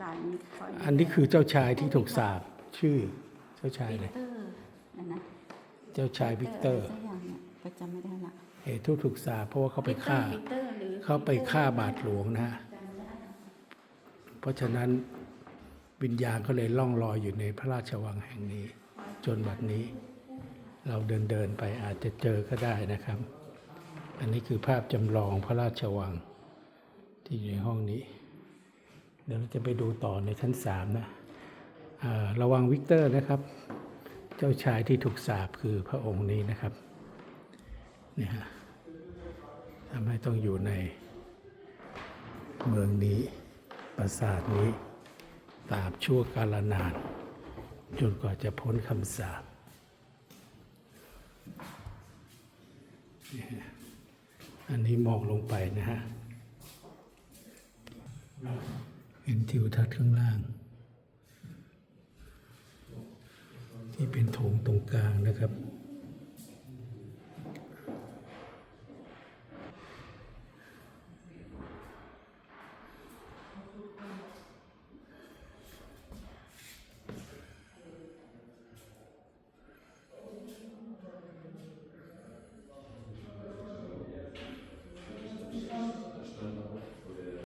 สารนี้เขาอันนี้คือเจ้าชายที่ถูกสาปชื่อเจ้าชายวิเลกยเตอร์นะนะเจ้าชายวิกเตอร์ะไสักอย่างเนี่ยก็จำไม่ได้ละเหตุที่ถูกสาปเพราะว่าเขาไปฆ่าวิกเตอร์หรือเขาไปฆ่าบาทหลวงนะฮะเพราะฉะนั้นวิญญาณก็เลยล่องลอยอยู่ในพระราชวังแห่งนี้ จนบัดนี้ เราเดินเดินๆไปอาจจะเจอก็ได้นะครับ อันนี้คือภาพจำลองพระราชวังที่อยู่ในห้องนี้ เดี๋ยวเราจะไปดูต่อในชั้นสามนะระวังวิกเตอร์นะครับ เจ้าชายที่ถูกสาปคือพระองค์นี้นะครับเนี่ยฮะทำให้ต้องอยู่ในเมืองนี้ปราสาทนี้ตราบชั่วกาลนาน จนกว่าจะพ้นคำสาปนี่ฮะอันนี้มองลงไปนะฮะ เห็นทิวทัศน์ข้างล่าง ที่เป็นโถงตรงกลางนะครับ